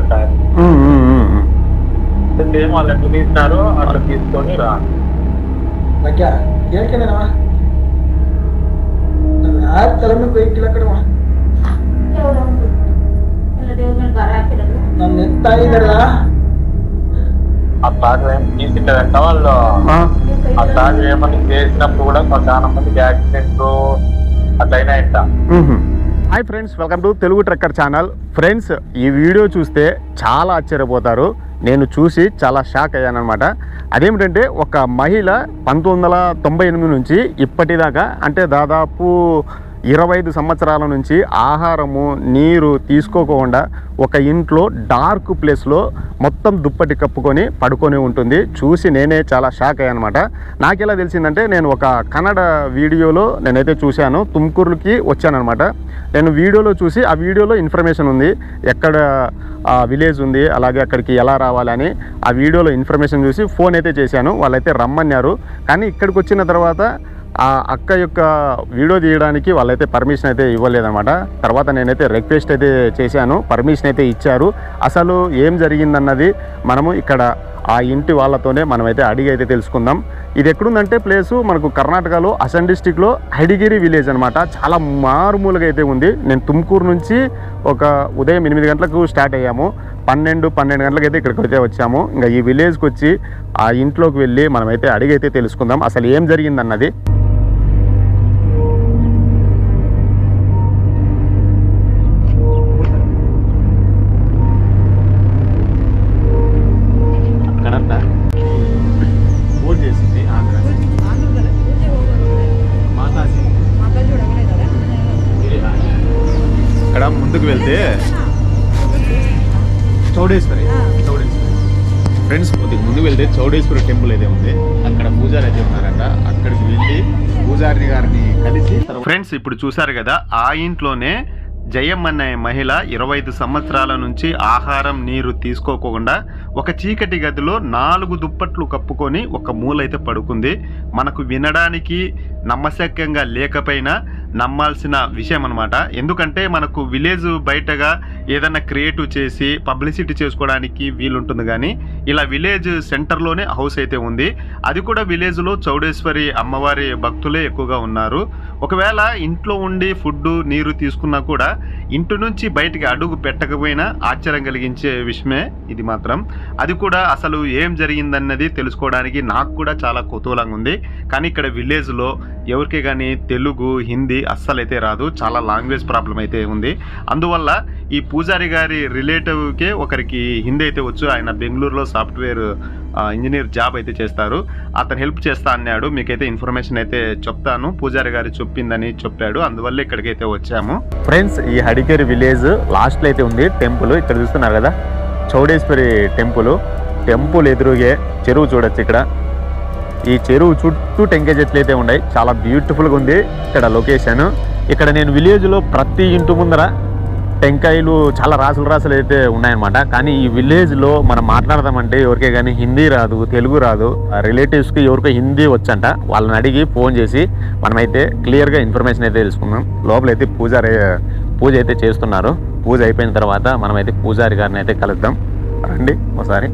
అన్నారంట సేమ్ వాళ్ళు ఎట్లా తీసినారో అట్లా తీసుకొని రా. தலைமை ఆ తాగు ఏం తీసింటారంట వాళ్ళు. ఆ? తాగు ఏమని చేసినప్పుడు కూడా చాలా మందికి accident అట్లయినాయంట hi friends welcome to Telugu trekker channel friends ఈ వీడియో చూస్తే చాలా ఆశ్చర్యపోతారు. నేను చూసి చాలా షాక్ అయ్యాను అనమాట అదేమిటంటే ఒక మహిళ పంతొమ్మిది వందల తొంభై ఎనిమిది నుంచి ఇప్పటిదాకా అంటే దాదాపు ఇరవై ఐదు సంవత్సరాల నుంచి ఆహారము నీరు తీసుకోకుండా ఒక ఇంట్లో డార్క్ ప్లేస్లో మొత్తం దుప్పటి కప్పుకొని పడుకొని ఉంటుంది. చూసి నేనే చాలా షాక్ అయ్యానమాట. అనమాట నాకు ఎలా తెలిసిందంటే నేను ఒక కన్నడ వీడియోలో నేనైతే చూశాను. తుమ్కూరుకి వచ్చానమాట నేను వీడియోలో చూసి ఆ వీడియోలో ఇన్ఫర్మేషన్ ఉంది. ఎక్కడ విలేజ్ ఉంది అలాగే అక్కడికి ఎలా రావాలని ఆ వీడియోలో ఇన్ఫర్మేషన్ చూసి ఫోన్ అయితే చేశాను. వాళ్ళైతే రమ్మన్నారు. కానీ ఇక్కడికి వచ్చిన తర్వాత ఆ అక్క యొక్క వీడియో తీయడానికి వాళ్ళైతే పర్మిషన్ అయితే ఇవ్వలేదన్నమాట. తర్వాత నేనైతే రిక్వెస్ట్ అయితే చేశాను. పర్మిషన్ అయితే ఇచ్చారు. అసలు ఏం జరిగిందన్నది మనము ఇక్కడ ఆ ఇంటి వాళ్ళతోనే మనమైతే అడిగి అయితే తెలుసుకుందాం. ఇది ఎక్కడుందంటే ప్లేసు మనకు కర్ణాటకలో అసెం డిస్టిక్లో హైడిగిరి విలేజ్ అనమాట చాలా మారుమూలుగా అయితే ఉంది. నేను తుమ్కూరు నుంచి ఒక ఉదయం ఎనిమిది గంటలకు స్టార్ట్ అయ్యాము. పన్నెండు పన్నెండు గంటలకు అయితే ఇక్కడికి అయితే వచ్చాము. ఇంకా ఈ విలేజ్కి వచ్చి ఆ ఇంట్లోకి వెళ్ళి మనమైతే అడిగి అయితే తెలుసుకుందాం. అసలు ఏం జరిగిందన్నది. ముందుకు వెళ్తే చౌడేశ్వరి చౌడేశ్వరి. ఫ్రెండ్స్ కొద్దిగా ముందు వెళ్తే చౌడేశ్వరి టెంపుల్ అయితే ఉంది. అక్కడ పూజారి అయితే ఉన్నారంట. అక్కడికి వెళ్ళి పూజారి గారిని కలిసి ఫ్రెండ్స్ ఇప్పుడు చూసారు కదా ఆ ఇంట్లోనే జయం అనే మహిళ ఇరవై ఐదు సంవత్సరాల నుంచి ఆహారం నీరు తీసుకోకుండా ఒక చీకటి గదిలో నాలుగు దుప్పట్లు కప్పుకొని ఒక మూలైతే పడుకుంది. మనకు వినడానికి నమ్మశక్యంగా లేకపోయినా నమ్మాల్సిన విషయం అనమాట ఎందుకంటే మనకు విలేజ్ బయటగా ఏదైనా క్రియేటివ్ చేసి పబ్లిసిటీ చేసుకోవడానికి వీలుంటుంది కానీ ఇలా విలేజ్ సెంటర్లోనే హౌస్ అయితే ఉంది. అది కూడా విలేజ్లో చౌడేశ్వరి అమ్మవారి భక్తులే ఎక్కువగా ఉన్నారు. ఒకవేళ ఇంట్లో ఉండి ఫుడ్ నీరు తీసుకున్నా కూడా ఇంటి నుంచి బయటికి అడుగు పెట్టకపోయినా ఆశ్చర్యం కలిగించే విషయమే ఇది మాత్రం. అది కూడా అసలు ఏం జరిగిందన్నది తెలుసుకోవడానికి నాకు కూడా చాలా కుతూహలంగా ఉంది. కానీ ఇక్కడ విలేజ్లో ఎవరికి కానీ తెలుగు హిందీ అస్సలు అయితే రాదు. చాలా లాంగ్వేజ్ ప్రాబ్లం అయితే ఉంది. అందువల్ల ఈ పూజారి గారి రిలేటివ్కే ఒకరికి హిందీ అయితే వచ్చు. ఆయన బెంగళూరులో సాఫ్ట్వేర్ ఇంజనీర్ జాబ్ అయితే చేస్తారు. అతను హెల్ప్ చేస్తా అన్నాడు. మీకైతే ఇన్ఫర్మేషన్ అయితే చెప్తాను. పూజారి గారు చెప్పిందని చెప్పాడు. అందువల్ల ఇక్కడికైతే వచ్చాము. ఫ్రెండ్స్ ఈ హడికేరి విలేజ్ లాస్ట్లో అయితే ఉంది టెంపుల్. ఇక్కడ చూస్తున్నారు కదా? చౌడేశ్వరి టెంపుల్. టెంపుల్ ఎదురుగే చెరువు చూడొచ్చు ఇక్కడ. ఈ చెరువు చుట్టూ టెంకాయ చెట్లు అయితే ఉన్నాయి. చాలా బ్యూటిఫుల్గా ఉంది ఇక్కడ లొకేషన్ ఇక్కడ నేను విలేజ్లో ప్రతి ఇంటి ముందర టెంకాయలు చాలా రాసులు రాసులు అయితే ఉన్నాయన్నమాట. కానీ ఈ విలేజ్లో మనం మాట్లాడదామంటే ఎవరికే కానీ హిందీ రాదు తెలుగు రాదు. రిలేటివ్స్కి ఎవరికో హిందీ వచ్చంట. వాళ్ళని అడిగి ఫోన్ చేసి మనమైతే క్లియర్గా ఇన్ఫర్మేషన్ అయితే తెలుసుకుందాం. లోపలైతే పూజారి పూజ అయితే చేస్తున్నారు. పూజ అయిపోయిన తర్వాత మనమైతే పూజారి గారిని అయితే కలుద్దాం. రండి ఒకసారి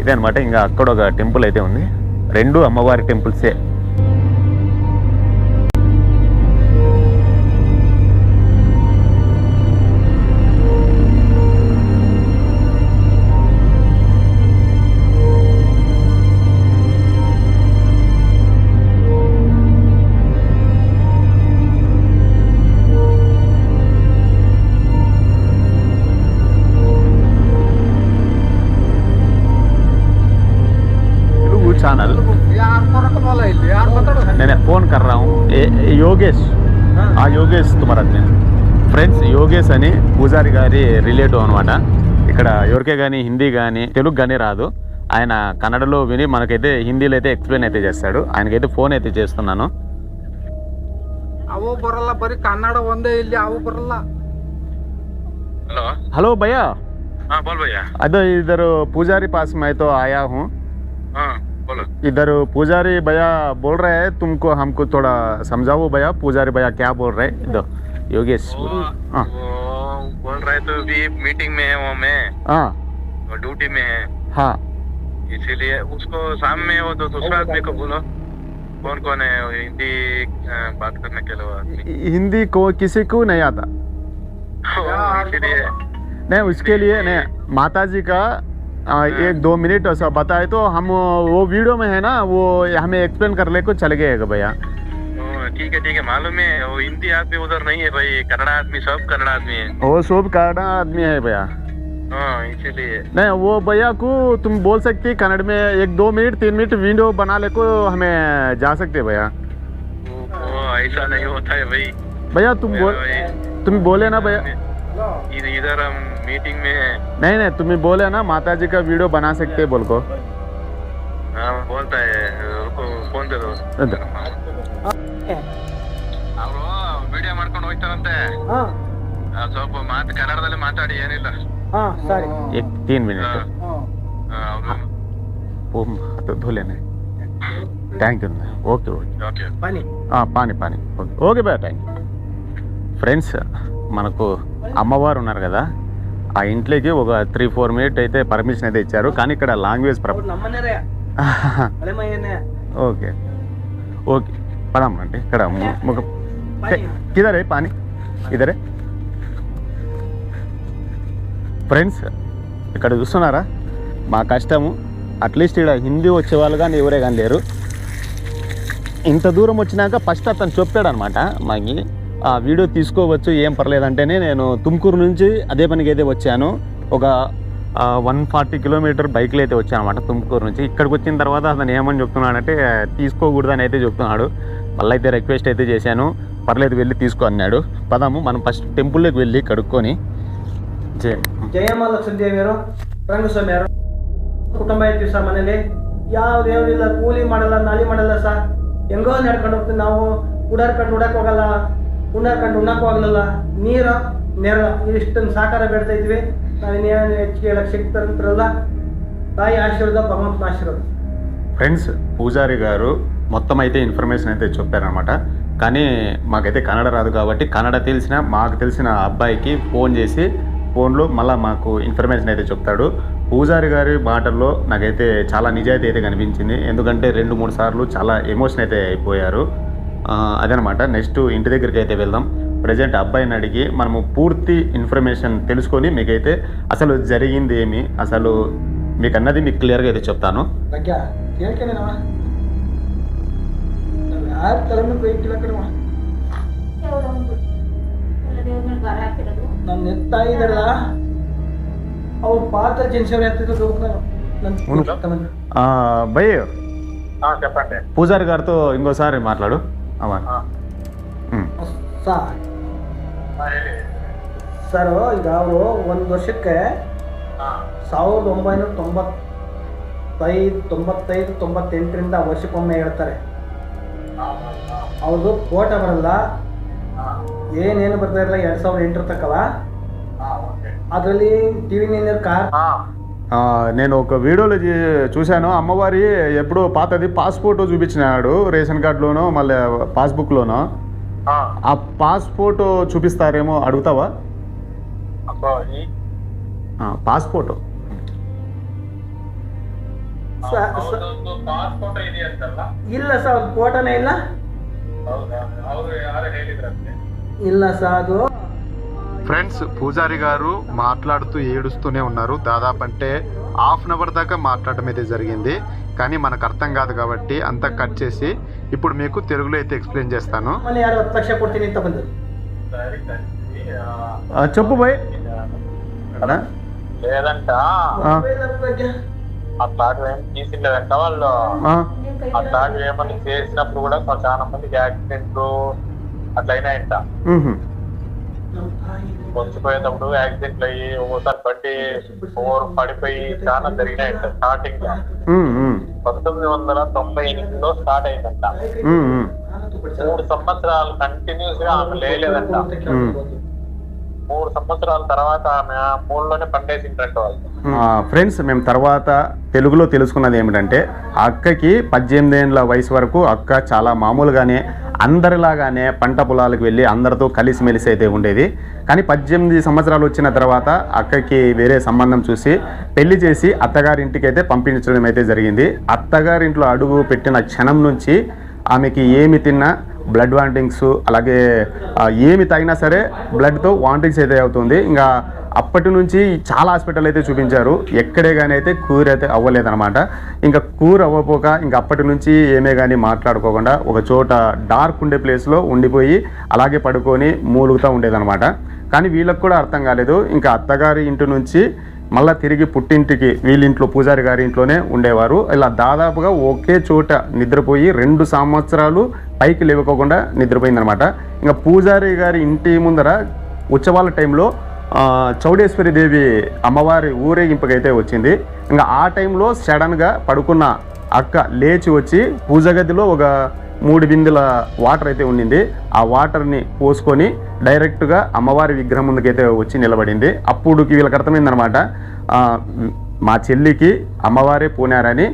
ఇదే అనమాట ఇంకా అక్కడ ఒక టెంపుల్ అయితే ఉంది. రెండు అమ్మవారి టెంపుల్సే. యోగేష్ అని పూజారి గారి రిలేటివ్ అనమాట ఇక్కడ ఎవరికే కానీ హిందీ కానీ తెలుగు కానీ రాదు. ఆయన కన్నడలో విని మనకైతే హిందీలో అయితే ఎక్స్ప్లెయిన్ అయితే చేస్తాడు. ఆయనకైతే ఫోన్ అయితే చేస్తున్నాను. హలో. భయ్యా. అదే ఇద్దరు పూజారి పాస్ మైతో ఆయా హు. ఇద్దరు పూజారి భయా बोल रहे हैं तुमको हमको थोड़ा समझाओ भैया पुजारी भैया क्या बोल योगेश हाँ बोल रहा है तो अभी मीटिंग में है वो मैं हाँ वो ड्यूटी में है हाँ इसीलिए उसको शाम में वो तो दूसरा आदमी को बोलो कौन कौन है हिंदी बात करने के लिए हिंदी को किसी को नहीं आता नहीं उसके लिए नहीं माता जी का आ, एक दो मिनट ऐसा बताए तो हम वो वीडियो में है ना वो हमें एक्सप्लेन कर ले को चल गएगा भैया ठीक है ठीक है मालूम है वो हिंदी आदमी उधर नहीं है भाई कन्नड़ा आदमी सब कन्नड़ा आदमी है। वो सब कन्नड़ आदमी है भैया। हाँ इसीलिए। नहीं वो भैया को तुम बोल सकती कन्नड़ में एक दो मिनट तीन मिनट वीडियो बना ले को हमें जा सकते भैया। ऐसा नहीं होता है भाई। भैया तुम बोल तुम बोले ना भैया। इधर हम मीटिंग में है। नहीं नहीं तुम्हें बोले ना माता जी का वीडियो बना सकते बोल को। हाँ बोलता है रुको फ़ोन दे दो। ಅದ. ಅವರು ವಿಡಿಯೋ ಮಾಡ್ಕೊಂಡು ಹೋಗ್ತಾರಂತೆ ಹಾ ಆ, ಸ್ವಲ್ಪ ಮಾತು ಕನ್ನಡದಲ್ಲಿ ಮಾತಾಡಿ ಏನಿಲ್ಲ ಹಾ ಸರಿ एक तीन मिनट ಅವರು वो हाथ धो लेने thank you okay okay okay పని ఆ, పాని పాని ఓకే ఓకే బా థ్యాంక్ ఫ్రెండ్స్ మనకు అమ్మవారు ఉన్నారు కదా ఆ ఇంట్లోకి ఒక త్రీ ఫోర్ మినిట్ అయితే పర్మిషన్ అయితే ఇచ్చారు కానీ ఇక్కడ లాంగ్వేజ్ ಅವ್ರು ప్రాబ్లం ನಮ್ಮನೇರೆ ಹಳೆ ಮೈಯನ್ನೇ ఓకే ఓకే పదాం అంటే ఇక్కడ ము- పాని. ఇదరే. ఫ్రెండ్స్ ఇక్కడ చూస్తున్నారా? మా కష్టము అట్లీస్ట్ ఇక్కడ హిందీ వచ్చే వాళ్ళు కానీ ఎవరే కానీ లేరు. ఇంత దూరం వచ్చినాక ఫస్ట్ అతను చెప్పాడు అనమాట మాకి ఆ వీడియో తీసుకోవచ్చు ఏం పర్లేదంటేనే నేను తుమ్కూరు నుంచి అదే పనికి అయితే వచ్చాను. ఒక వన్ ఫార్టీ కిలోమీటర్ బైక్లో అయితే వచ్చాను అనమాట తుమ్కూరు నుంచి. ఇక్కడికి వచ్చిన తర్వాత అతను ఏమని చెప్తున్నాడంటే తీసుకోకూడదని అయితే చెప్తున్నాడు. మళ్ళీ అయితే రిక్వెస్ట్ అయితే చేశాను పర్లేదు వెళ్ళి తీసుకో అన్నాడు పదాము మనం ఫస్ట్ టెంపుల్లోకి వెళ్ళి కడుక్కొని జై ಜಯಮ್ಮ ಲಕ್ಷ್ಮೀದೇವಿಯರು ರಂಗಸ್ವಾಮಿಯರು ಕುಟುಂಬ ಇರ್ತೀವಿ ಸರ್ ಮನೇಲಿ ಯಾವ್ದು ಯಾವ್ದಿಲ್ಲ ಕೂಲಿ ಮಾಡಲ್ಲ ನಾಲಿ ಮಾಡಲ್ಲ ಸರ್ ಹೆಂಗೋ ನಡ್ಕೊಂಡು ಹೋಗ್ತೀವಿ ನಾವು ಉಡಾರ್ಕೊಂಡು ಉಡಕ್ ಹೋಗಲ್ಲ ಉಣ್ಣಾರ್ಕೊಂಡು ಉಣ್ಣಕ್ ಹೋಗಲ್ಲ ನೀರು ನೆರ ಇಷ್ಟೊಂದು ಸಾಕಾರ ಬೇಡ್ತಾ ಇದ್ವಿ ನಾವು ಇನ್ನೇನು ಹೆಚ್ಚಿಗೆ ಹೇಳಕ್ ಸಿಗ್ತಾರಂತಾರಲ್ಲ ತಾಯಿ ಆಶೀರ್ವಾದ ಭಗವಂತನ ಆಶೀರ್ವಾದ ఫ్రెండ్స్ పూజారి గారు మొత్తం అయితే ఇన్ఫర్మేషన్ అయితే చెప్పారనమాట కానీ మాకైతే కన్నడ రాదు కాబట్టి కన్నడ తెలిసిన మాకు తెలిసిన అబ్బాయికి ఫోన్ చేసి ఫోన్లో మళ్ళీ మాకు ఇన్ఫర్మేషన్ అయితే చెప్తాడు. పూజారి గారి మాటల్లో నాకైతే చాలా నిజాయితీ అయితే కనిపించింది. ఎందుకంటే రెండు మూడు సార్లు చాలా ఎమోషన్ అయితే అయిపోయారు. అదనమాట నెక్స్ట్ ఇంటి దగ్గరికి అయితే వెళ్దాం. ప్రజెంట్ అబ్బాయిని అడిగి మనము పూర్తి ఇన్ఫర్మేషన్ తెలుసుకొని మీకైతే అసలు జరిగింది ఏమి అసలు మీకు అన్నది మీకు క్లియర్గా అయితే చెప్తాను. ಯಾರ ತಲೆನೂ ಬೇಕಿಲ್ಲ ಕಣವ ನನ್ನ ಎತ್ತ ಇದ್ದಾರಲ್ಲ ಅವ್ರು ಪಾತ್ರ ಜನಿಸವ್ರು ಎತ್ತಿದ್ರು అవును. ఆ, భయ్ ఆ, చెప్పండి పూజారి గారితో ఇంకోసారి మాట్లాడు అమ్మా ఆ, ఉమ్. ಸರ್ ఆ, ಹೇಳಿ ಸರ್ ಈಗ ಅವರು ಒಂದು ವರ್ಷಕ್ಕೆ ಆ, ಸಾವಿರದ ಒಂಬೈನೂರ ತೊಂಬತ್ತೈದು ತೊಂಬತ್ತೈದು ತೊಂಬತ್ತೆಂಟರಿಂದ ವರ್ಷಕ್ಕೊಮ್ಮೆ ಹೇಳ್ತಾರೆ ಆ, ಆ, ಅವ್ರದ್ದು ಫೋಟೋ ಬರಲ್ಲ ಆ, ಏನೇನು ಬರ್ತಾ ಇರಲ್ಲ ಎರಡು ಸಾವಿರದ ಎಂಟರ ತಕ್ಕವ ఆ, ఓకే ಅದರಲ್ಲಿ ಟಿ ವಿ ನೀರು ಕಾರ್ ఆ, ఆ, నేను ఒక వీడియోలో చూ- చూశాను అమ్మవారి ఎప్పుడో పాతది పాస్పోర్ట్ చూపించినాడు రేషన్ కార్డులోనో మళ్ళీ పాస్బుక్లోనో ఆ, ఆ పాస్పోర్ట్ చూపిస్తారేమో అడుగుతావా అబ్బో, ఈ ఆ, పాస్పోర్ట్ ಇಲ್ಲ ಸರ್ ಅವ್ರ ಫೋಟೋನೇ ಇಲ್ಲ ಹೌದಾ ಅವರು ಯಾರು ಹೇಳಿದ್ರಂತೆ ಇಲ್ಲ ಸರ್ ಅದು ఫ్రెండ్స్ పూజారి గారు మాట్లాడుతూ ఏడుస్తూనే ఉన్నారు దాదాపు అంటే హాఫ్ అన్ అవర్ దాకా మాట్లాడడం అయితే జరిగింది కానీ మనకు అర్థం కాదు కాబట్టి అంతా కట్ చేసి ఇప్పుడు మీకు తెలుగులో అయితే ఎక్స్ప్లెయిన్ చేస్తాను ಮನೆ ಯಾರು ಹತ್ತು ಲಕ್ಷ ಕೊಡ್ತೀನಿ ಅಂತ ಬಂದರು సరే సరే ఆ, చెప్పు బాయ్ లేదంట అట్లాంటివి ఏం తీసిండదంట వాళ్ళు. అట్లాంటివి ఏమని చేసినప్పుడు కూడా చాలా మందికి యాక్సిడెంట్లు అట్లా అయినాయంట. వచ్చిపోయేటప్పుడు యాక్సిడెంట్లు అయ్యి ఒక్కోసారి బండి ఓవర్ పడిపోయి చాలా జరిగినాయంట స్టార్టింగ్లో పంతొమ్మిది వందల తొంభై ఎనిమిదిలో స్టార్ట్ అయిందంట. మూడు సంవత్సరాలు కంటిన్యూస్గా ఆమె లేలేదంట మూడు సంవత్సరాల తర్వాత ఆమె మూడులోనే పండేసింటంట వాళ్ళు. ఫ్రెండ్స్ మేము తర్వాత తెలుగులో తెలుసుకున్నది ఏమిటంటే అక్కకి పద్దెనిమిది ఏళ్ళ వయసు వరకు అక్క చాలా మామూలుగానే అందరిలాగానే పంట పొలాలకు వెళ్ళి అందరితో కలిసిమెలిసి అయితే ఉండేది. కానీ పద్దెనిమిది సంవత్సరాలు వచ్చిన తర్వాత అక్కకి వేరే సంబంధం చూసి పెళ్ళి చేసి అత్తగారింటికి అయితే పంపించడం అయితే జరిగింది. అత్తగారింట్లో అడుగు పెట్టిన క్షణం నుంచి ఆమెకి ఏమి తిన్నా బ్లడ్ వాంటింగ్స్ అలాగే ఏమి తాగినా సరే బ్లడ్తో వాంటింగ్స్ అయితే అవుతుంది ఇంకా అప్పటి నుంచి చాలా హాస్పిటల్ అయితే చూపించారు ఎక్కడే కానీ అయితే కూర అయితే అవ్వలేదన్నమాట ఇంకా కూర అవ్వపోక ఇంకా అప్పటి నుంచి ఏమే కానీ మాట్లాడుకోకుండా ఒక చోట డార్క్ ఉండే ప్లేస్లో ఉండిపోయి అలాగే పడుకొని మూలుగుతూ ఉండేదన్నమాట కానీ వీళ్ళకు కూడా అర్థం కాలేదు ఇంకా అత్తగారి ఇంటి నుంచి మళ్ళా తిరిగి పుట్టింటికి వీళ్ళింట్లో పూజారి గారి ఇంట్లోనే ఉండేవారు. ఇలా దాదాపుగా ఒకే చోట నిద్రపోయి రెండు సంవత్సరాలు పైకి లేవకోకుండా నిద్రపోయిందనమాట. ఇంకా పూజారి గారి ఇంటి ముందర ఉత్సవాల టైంలో చౌడేశ్వరి దేవి అమ్మవారి ఊరేగింపుకైతే వచ్చింది. ఇంకా ఆ టైంలో సడన్గా పడుకున్న అక్క లేచి వచ్చి పూజ గదిలో ఒక మూడు బిందుల వాటర్ అయితే ఉండింది. ఆ వాటర్ని పోసుకొని డైరెక్ట్గా అమ్మవారి విగ్రహం ముందుకైతే వచ్చి నిలబడింది. అప్పుడుకి వీళ్ళకి అర్థమైందనమాట మా చెల్లికి అమ్మవారే పూనారని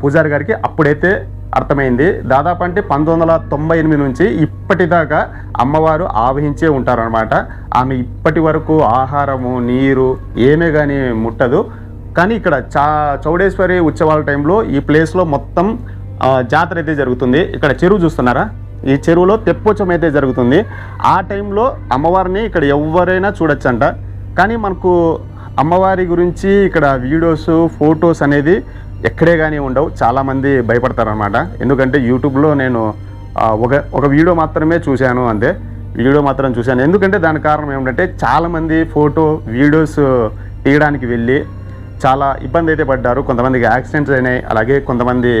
పూజారి గారికి అప్పుడైతే అర్థమైంది. దాదాపు అంటే పంతొమ్మిది వందల తొంభై ఎనిమిది నుంచి ఇప్పటిదాకా అమ్మవారు ఆవహించే ఉంటారనమాట. ఆమె ఇప్పటి వరకు ఆహారము నీరు ఏమే కానీ ముట్టదు. కానీ ఇక్కడ చా చౌడేశ్వరి ఉత్సవాల టైంలో ఈ ప్లేస్లో మొత్తం జాతర అయితే జరుగుతుంది. ఇక్కడ చెరువు చూస్తున్నారా? ఈ చెరువులో తెప్పోత్సవం అయితే జరుగుతుంది. ఆ టైంలో అమ్మవారిని ఇక్కడ ఎవరైనా చూడొచ్చంట. కానీ మనకు అమ్మవారి గురించి ఇక్కడ వీడియోస్ ఫొటోస్ అనేది ఎక్కడే కానీ ఉండవు. చాలామంది భయపడతారనమాట ఎందుకంటే యూట్యూబ్లో నేను ఒక ఒక వీడియో మాత్రమే చూశాను అంతే. వీడియో మాత్రం చూశాను. ఎందుకంటే దాని కారణం ఏమిటంటే చాలామంది ఫోటో వీడియోస్ తీయడానికి వెళ్ళి చాలా ఇబ్బంది అయితే పడ్డారు. కొంతమందికి యాక్సిడెంట్స్ అయినాయి. అలాగే కొంతమంది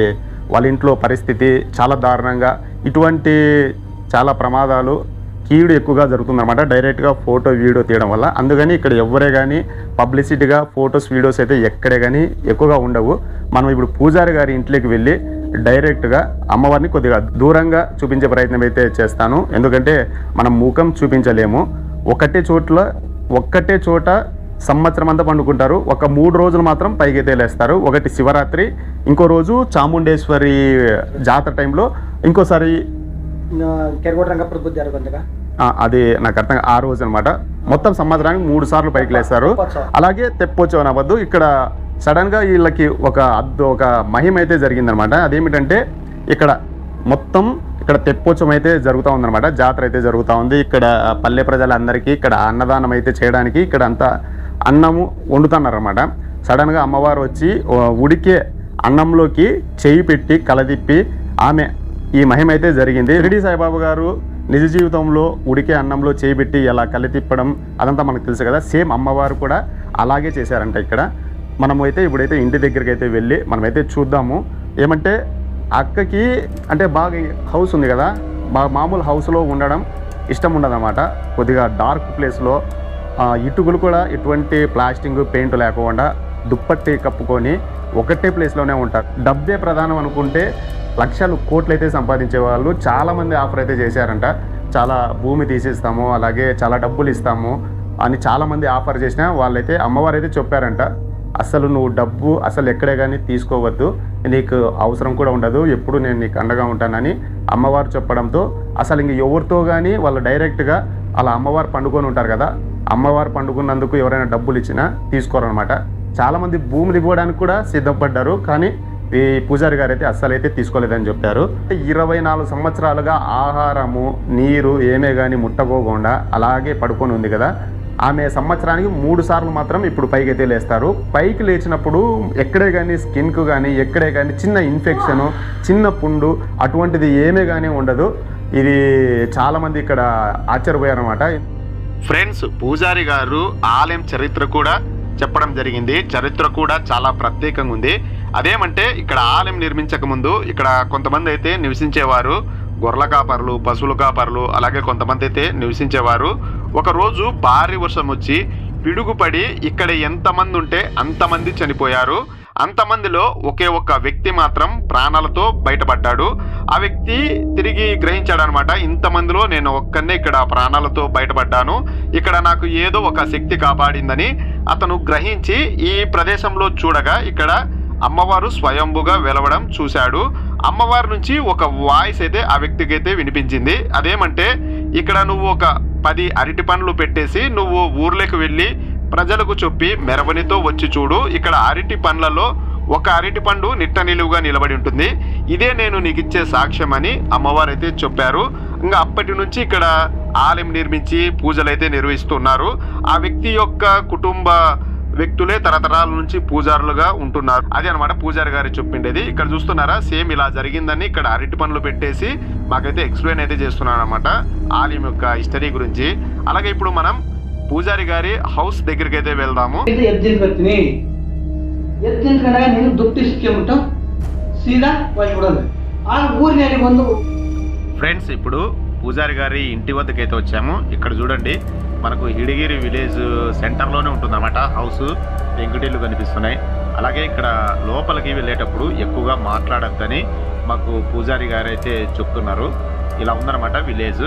వాళ్ళ ఇంట్లో పరిస్థితి చాలా దారుణంగా ఇటువంటి చాలా ప్రమాదాలు కీడు ఎక్కువగా జరుగుతుందన్నమాట. డైరెక్ట్గా ఫోటో వీడియో తీయడం వల్ల. అందుకని ఇక్కడ ఎవరే కానీ పబ్లిసిటీగా ఫొటోస్ వీడియోస్ అయితే ఎక్కడే కానీ ఎక్కువగా ఉండవు. మనం ఇప్పుడు పూజారి గారి ఇంట్లోకి వెళ్ళి డైరెక్ట్గా అమ్మవారిని కొద్దిగా దూరంగా చూపించే ప్రయత్నం అయితే చేస్తాను. ఎందుకంటే మనం ముఖం చూపించలేము. ఒకటే చోట్ల ఒక్కటే చోట సంవత్సరం అంతా పండుకుంటారు. ఒక మూడు రోజులు మాత్రం పైకి తేలేస్తారు ఒకటి శివరాత్రి ఇంకో రోజు చాముండేశ్వరి జాతర టైంలో ఇంకోసారి అది నాకు అర్థం ఆ రోజు అనమాట మొత్తం సంవత్సరానికి మూడు సార్లు పైకి లేస్తారు. అలాగే తెప్పొచ్చు అనవద్దు. ఇక్కడ సడన్గా వీళ్ళకి ఒక అద్దు ఒక మహిమ అయితే జరిగిందనమాట అదేమిటంటే ఇక్కడ మొత్తం ఇక్కడ తెప్పోత్సవం అయితే జరుగుతూ ఉందనమాట జాతర అయితే జరుగుతూ ఉంది. ఇక్కడ పల్లె ప్రజలందరికీ ఇక్కడ అన్నదానం అయితే చేయడానికి ఇక్కడ అంతా అన్నము వండుతున్నారన్నమాట. సడన్గా అమ్మవారు వచ్చి ఉడికే అన్నంలోకి చేయి పెట్టి కలదిప్పి ఆమె ఈ మహిమ అయితే జరిగింది. షిరిడి సాయిబాబా గారు నిజ జీవితంలో ఉడికే అన్నంలో చేయి పెట్టి ఎలా కలితిప్పడం తిప్పడం అదంతా మనకు తెలుసు కదా. సేమ్ అమ్మవారు కూడా అలాగే చేశారంట ఇక్కడ. మనము అయితే ఇప్పుడైతే ఇంటి దగ్గరికి అయితే వెళ్ళి మనమైతే చూద్దాము. ఏమంటే అక్కకి అంటే బాగా హౌస్ ఉంది కదా. బాగా మామూలు హౌస్లో ఉండడం ఇష్టం ఉండదన్నమాట. కొద్దిగా డార్క్ ప్లేస్లో ఇటుకులు కూడా ఎటువంటి ప్లాస్టింగ్ పెయింట్ లేకుండా దుప్పట్టి కప్పుకొని ఒకటే ప్లేస్లోనే ఉంటారు. డబ్బే ప్రధానం అనుకుంటే లక్షలు కోట్లు అయితే సంపాదించే వాళ్ళు చాలామంది ఆఫర్ అయితే చేశారంట. చాలా భూమి తీసిస్తాము అలాగే చాలా డబ్బులు ఇస్తాము అని చాలామంది ఆఫర్ చేసినా వాళ్ళైతే అమ్మవారు అయితే చెప్పారంట. అసలు నువ్వు డబ్బు అసలు ఎక్కడే కానీ తీసుకోవద్దు నీకు అవసరం కూడా ఉండదు ఎప్పుడు నేను నీకు అండగా ఉంటానని అమ్మవారు చెప్పడంతో అసలు ఇంక ఎవరితో కానీ వాళ్ళు డైరెక్ట్గా అలా అమ్మవారు పండుకొని ఉంటారు కదా అమ్మవారు పండుకున్నందుకు ఎవరైనా డబ్బులు ఇచ్చినా తీసుకోరనమాట చాలామంది భూములు ఇవ్వడానికి కూడా సిద్ధపడ్డారు కానీ ఈ పూజారి గారు అయితే అస్సలైతే తీసుకోలేదని చెప్పారు. ఇరవై నాలుగు సంవత్సరాలుగా ఆహారము నీరు ఏమే కానీ ముట్టకోకుండా అలాగే పడుకొని ఉంది కదా. ఆమె సంవత్సరానికి మూడు సార్లు మాత్రం ఇప్పుడు పైకి అయితే లేస్తారు. పైకి లేచినప్పుడు ఎక్కడే కానీ స్కిన్కు కానీ ఎక్కడే కానీ చిన్న ఇన్ఫెక్షన్ చిన్న పుండు అటువంటిది ఏమే కానీ ఉండదు. ఇది చాలామంది ఇక్కడ ఆశ్చర్యపోయారన్నమాట. ఫ్రెండ్స్ పూజారి గారు ఆలయం చరిత్ర కూడా చెప్పడం జరిగింది. చరిత్ర కూడా చాలా ప్రత్యేకంగా ఉంది. అదేమంటే ఇక్కడ ఆలయం నిర్మించక ముందు ఇక్కడ కొంతమంది అయితే నివసించేవారు. గొర్రెల కాపర్లు పశువుల కాపర్లు అలాగే కొంతమంది అయితే నివసించేవారు. ఒకరోజు భారీ వర్షం వచ్చి పిడుగుపడి ఇక్కడ ఎంతమంది ఉంటే అంతమంది చనిపోయారు. అంతమందిలో ఒకే ఒక్క వ్యక్తి మాత్రం ప్రాణాలతో బయటపడ్డాడు. ఆ వ్యక్తి తిరిగి గ్రహించాడనమాట ఇంతమందిలో నేను ఒక్కనే ఇక్కడ ప్రాణాలతో బయటపడ్డాను. ఇక్కడ నాకు ఏదో ఒక శక్తి కాపాడిందని. అతను గ్రహించి ఈ ప్రదేశంలో చూడగా ఇక్కడ అమ్మవారు స్వయంభుగా వెలవడం చూశాడు. అమ్మవారి నుంచి ఒక వాయిస్ అయితే ఆ వ్యక్తికి అయితే వినిపించింది. అదేమంటే ఇక్కడ నువ్వు ఒక పది అరటి పండ్లు పెట్టేసి నువ్వు ఊర్లోకి వెళ్ళి ప్రజలకు చొప్పి మెరవనితో వచ్చి చూడు. ఇక్కడ అరటి పండ్లలో ఒక అరటి పండు నిట్ట నిలువుగా నిలబడి ఉంటుంది. ఇదే నేను నీకు ఇచ్చే సాక్ష్యం అని అమ్మవారు అయితే చెప్పారు. ఇంకా అప్పటి నుంచి ఇక్కడ ఆలయం నిర్మించి పూజలు అయితే నిర్వహిస్తున్నారు. ఆ వ్యక్తి యొక్క కుటుంబ వ్యక్తులే తరతరాల నుంచి పూజారులుగా ఉంటున్నారు. అదే అనమాట పూజారి గారు చెప్పిండేది. ఇక్కడ చూస్తున్నారా? సేమ్ ఇలా జరిగిందని ఇక్కడ అరటి పనులు పెట్టేసి మాకైతే ఎక్స్ప్లెయిన్ అయితే చేస్తున్నాను అనమాట ఆలయం యొక్క హిస్టరీ గురించి. అలాగే ఇప్పుడు మనం పూజారి గారి హౌస్ దగ్గరికి అయితే వెళ్దాము ಇದು ಎದ್ದಿನ ಬರ್ತೀನಿ ಎದ್ದಿನ ಕಡೆ ನೀನು ದುಡ್ಡು ಸಿಕ್ಕಿಬಿಟ್ಟು ಸೀದಾ ಹೋಗ್ಬಿಡೋದು ಆ ಊರಿನಲ್ಲಿ ಬಂದು ఫ్రెండ్స్ ఇప్పుడు పూజారి గారి ఇంటి వద్దకు అయితే వచ్చాము ఇక్కడ చూడండి మనకు హిడిగిరి విలేజ్ సెంటర్లోనే ఉంటుందన్నమాట హౌస్ పెంకుటిల్లు కనిపిస్తున్నాయి అలాగే ఇక్కడ లోపలికి వెళ్ళేటప్పుడు ఎక్కువగా మాట్లాడద్దని మాకు పూజారి గారు అయితే చెప్తున్నారు ఇలా ఉందన్నమాట విలేజ్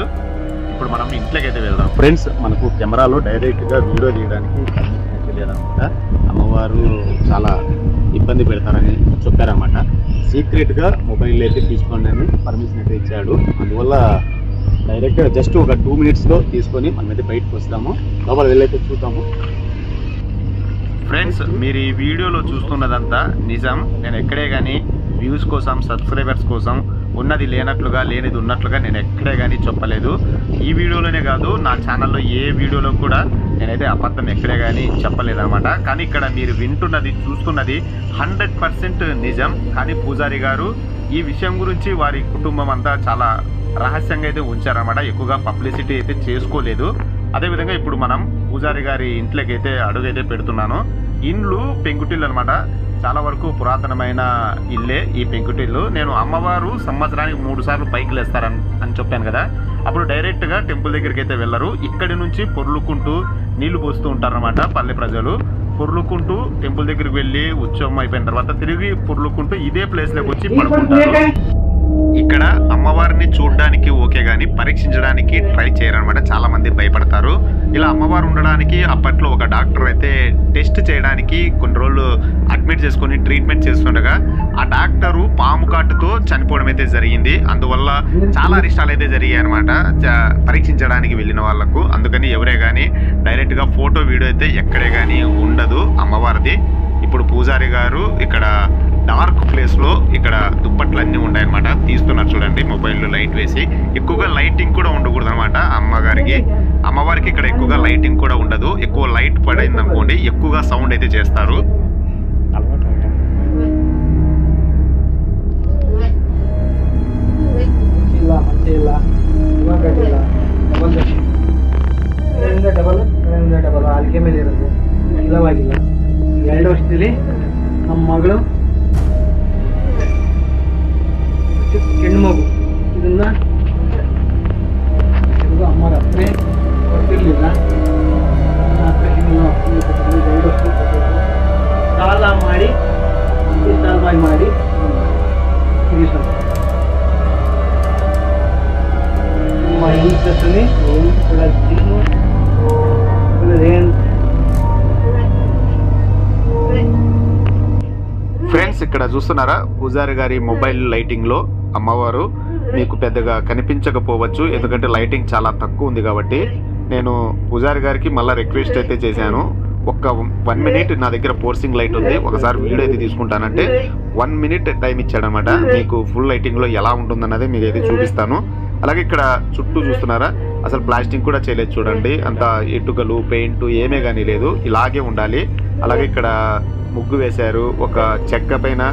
ఇప్పుడు మనం ఇంట్లోకి అయితే వెళ్దాం. ఫ్రెండ్స్ మనకు కెమెరాలో డైరెక్ట్గా వీడియో తీయడానికి లేదనమాట అమ్మవారు చాలా ఇబ్బంది పెడతారని చెప్పారనమాట సీక్రెట్గా మొబైల్ అయితే తీసుకోండి అని పర్మిషన్ అయితే ఇచ్చాడు. అందువల్ల డైరెక్ట్ జస్ట్ ఒక టూ మినిట్స్లో తీసుకొని మనమైతే బయటకు వస్తాము. లోపల వెళ్ళైతే చూద్దాము. ఫ్రెండ్స్ మీరు ఈ వీడియోలో చూస్తున్నదంతా నిజం. నేను ఎక్కడే కానీ వ్యూస్ కోసం సబ్స్క్రైబర్స్ కోసం ఉన్నది లేనట్లుగా లేనిది ఉన్నట్లుగా నేను ఎక్కడే కానీ చెప్పలేదు. ఈ వీడియోలోనే కాదు నా ఛానల్లో ఏ వీడియోలో కూడా నేనైతే అబద్ధం ఎక్కడే కానీ చెప్పలేదు అనమాట కానీ ఇక్కడ మీరు వింటున్నది చూస్తున్నది హండ్రెడ్ పర్సెంట్ నిజం. కానీ పూజారి గారు ఈ విషయం గురించి వారి కుటుంబం అంతా చాలా రహస్యంగా అయితే ఉంచారన్నమాట. ఎక్కువగా పబ్లిసిటీ అయితే చేసుకోలేదు. అదేవిధంగా ఇప్పుడు మనం పూజారి గారి ఇంట్లోకి అయితే అడుగైతే పెడుతున్నాను. ఇండ్లు పెంకుటిల్లు అనమాట చాలా వరకు పురాతనమైన ఇల్లే ఈ పెంకుటిల్లు. నేను అమ్మవారు సంవత్సరానికి మూడు సార్లు పైకి లేస్తారని అని చెప్పాను కదా. అప్పుడు డైరెక్ట్గా టెంపుల్ దగ్గరికి అయితే వెళ్ళరు. ఇక్కడి నుంచి పొర్లుకుంటూ నీళ్ళు పోస్తూ ఉంటారనమాట పల్లె ప్రజలు. పొర్లుకుంటూ టెంపుల్ దగ్గరికి వెళ్ళి ఉత్సవం అయిపోయిన తర్వాత తిరిగి పొర్లుకుంటూ ఇదే ప్లేస్లోకి వచ్చి పడుకుంటారు. ఇక్కడ అమ్మవారిని చూడడానికి ఓకే కానీ పరీక్షించడానికి ట్రై చేయరనమాట. చాలామంది భయపడతారు. ఇలా అమ్మవారు ఉండడానికి అప్పట్లో ఒక డాక్టర్ అయితే టెస్ట్ చేయడానికి కొన్ని రోజులు అడ్మిట్ చేసుకొని ట్రీట్మెంట్ చేస్తుండగా ఆ డాక్టరు పాము కాటుతో చనిపోవడం అయితే జరిగింది. అందువల్ల చాలా అరిష్టాలు అయితే జరిగాయి అనమాట పరీక్షించడానికి వెళ్ళిన వాళ్ళకు. అందుకని ఎవరే కానీ డైరెక్ట్గా ఫోటో వీడియో అయితే ఎక్కడే కానీ ఉండదు అమ్మవారిది. ఇప్పుడు పూజారి గారు ఇక్కడ డార్క్ ప్లేస్ లో ఇక్కడ దుప్పట్లు అన్ని ఉన్నాయన్నమాట తీస్తున్నారు చూడండి మొబైల్ లో లైట్ వేసి ఎక్కువగా లైటింగ్ కూడా ఉండకూడదు అనమాట అమ్మగారికి అమ్మవారికి ఇక్కడ ఎక్కువగా లైటింగ్ కూడా ఉండదు ఎక్కువ లైట్ పడింది అనుకోండి ఎక్కువగా సౌండ్ అయితే చేస్తారు ಇಲ್ಲ ಮಂಚೆ ಇಲ್ಲ ಇವಾಗ ಇಲ್ಲ ಡಬಲ್ ಕಡೆಯಿಂದ ಡಬಲ್ ಕಡೆಯಿಂದ ಡಬಲ್ ಆಲ್ಕೆ ಮೇಲೆ ಇರೋದು ಇಲ್ಲವಾಗಿಲ್ಲ ಎರಡು ವರ್ಷದಲ್ಲಿ ನಮ್ಮ ಮಗಳು ಚಿಕ್ಕ ಹೆಣ್ಣು ಮಗು ಇದನ್ನ చూస్తున్నారా? పూజారి గారి మొబైల్ లైటింగ్లో అమ్మవారు మీకు పెద్దగా కనిపించకపోవచ్చు ఎందుకంటే లైటింగ్ చాలా తక్కువ ఉంది కాబట్టి. నేను పూజారి గారికి మళ్ళీ రిక్వెస్ట్ అయితే చేశాను. ఒక్క వన్ మినిట్ నా దగ్గర పోర్సింగ్ లైట్ ఉంది. ఒకసారి వీడియో అయితే తీసుకుంటానంటే వన్ మినిట్ టైం ఇచ్చాడనమాట. మీకు ఫుల్ లైటింగ్లో ఎలా ఉంటుందన్నది మీకు అయితే చూపిస్తాను. అలాగే ఇక్కడ చుట్టూ చూస్తున్నారా? అసలు ప్లాస్టింగ్ కూడా చేయలేదు చూడండి. అంత ఎటుకలు పెయింట్ ఏమే కానీ లేదు. ఇలాగే ఉండాలి. అలాగే ఇక్కడ ముగ్గు వేశారు. ఒక చెక్క పైన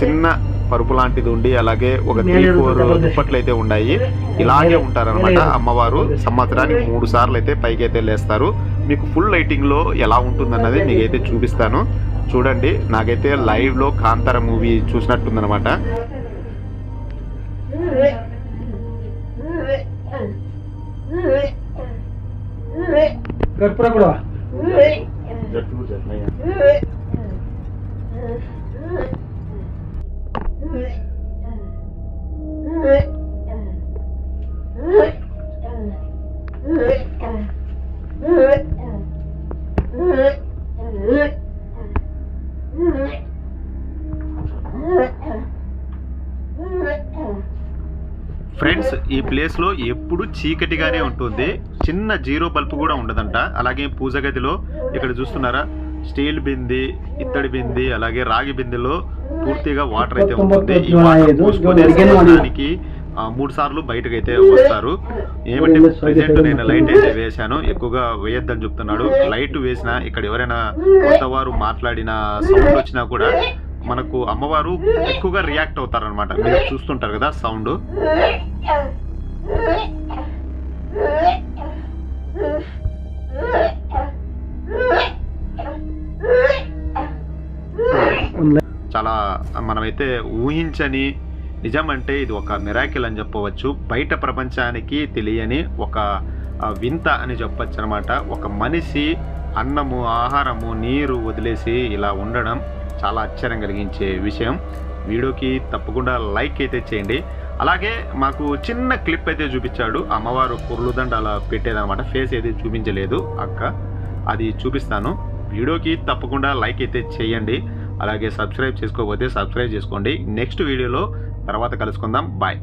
చిన్న పరుపు లాంటిది ఉండి అలాగే ఒక త్రీ ఫోర్ దుప్పట్లు అయితే ఉన్నాయి ఇలాగే ఉంటారనమాట అమ్మవారు. సంవత్సరానికి మూడు సార్లు అయితే పైకి అయితే లేస్తారు. మీకు ఫుల్ లైటింగ్లో ఎలా ఉంటుందన్నది మీకైతే చూపిస్తాను. చూడండి నాకైతే లైవ్లో కాంతార మూవీ చూసినట్టుందనమాట కర్పూర కూడా. જટલું છે અહીંયા ప్లేస్లో ఎప్పుడు చీకటిగానే ఉంటుంది. చిన్న జీరో బల్బ్ కూడా ఉండదంట. అలాగే పూజ గదిలో ఇక్కడ చూస్తున్నారా? స్టీల్ బింది ఇత్తడి బింది అలాగే రాగి బిందెలో పూర్తిగా వాటర్ అయితే ఉంటుంది. ఈ వాటర్ పోసుకొని మూడు సార్లు బయటకు అయితే వస్తారు. ఏమంటే ప్రజెంట్ నేను లైట్ అయితే వేశాను. ఎక్కువగా వేయొద్దని చెప్తున్నాడు. లైట్ వేసినా ఇక్కడ ఎవరైనా కొత్త వారు మాట్లాడిన సౌండ్ వచ్చినా కూడా మనకు అమ్మవారు ఎక్కువగా రియాక్ట్ అవుతారనమాట మీరు చూస్తుంటారు కదా సౌండ్ చాలా మనమైతే ఊహించని నిజం అంటే ఇది ఒక మిరాకిల్ అని చెప్పవచ్చు. బయట ప్రపంచానికి తెలియని ఒక వింత అని చెప్పచ్చు అనమాట ఒక మనిషి అన్నము ఆహారము నీరు వదిలేసి ఇలా ఉండడం చాలా ఆశ్చర్యం కలిగించే విషయం. వీడియోకి తప్పకుండా లైక్ అయితే చేయండి. అలాగే మాకు చిన్న క్లిప్ అయితే చూపించాడు. అమ్మవారు పుర్లుదండ అలా పెట్టేదన్నమాట. ఫేస్ అయితే చూపించలేదు అక్క. అది చూపిస్తాను. వీడియోకి తప్పకుండా లైక్ అయితే చేయండి. అలాగే సబ్స్క్రైబ్ చేసుకోకపోతే సబ్స్క్రైబ్ చేసుకోండి. నెక్స్ట్ వీడియోలో తర్వాత కలుసుకుందాం. బాయ్